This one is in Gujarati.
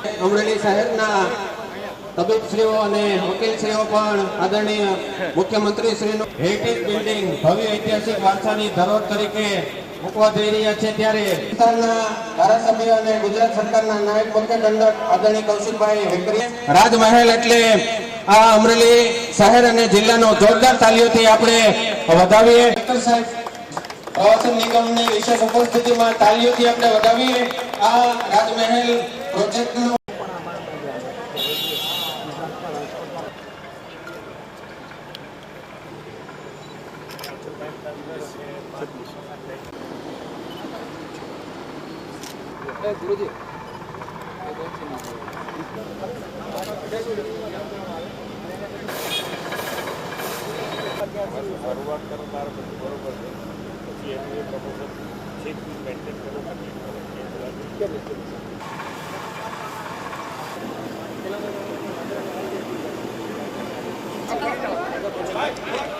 અમરેલી શહેરના તબીબશ્રીઓ અને વકીલશ્રીઓ પણ આદરણીય મુખ્યમંત્રીશ્રીનું હેરિટેજ બિલ્ડિંગ ભવ્ય ઐતિહાસિક વારસાની ધરોહર તરીકે મૂકવા જઈ રહ્યા છે ત્યારે વિસ્તારના ધારાસભ્ય અને ગુજરાત સરકારના નાયક મુખ્ય દંડક આદરણીય કૌશિકભાઈ વેકરી રાજમહેલ એટલે આ અમરેલી શહેર અને જિલ્લાનો જોરદાર તાલીઓથી આપણે વધાવીએ. સાહેબ, પ્રવાસન નિગમની વિશેષ ઉપસ્થિતિમાં તાલીઓથી આપણે વધાવીએ. આ રાજમહેલ પ્રોજેક્ટનું શરૂઆત કરો તારે બધું બરોબર છે પછી એનું એ પ્રમોશન છે મેન્ટેન કરો કમ્પ્લીટ કરો Right.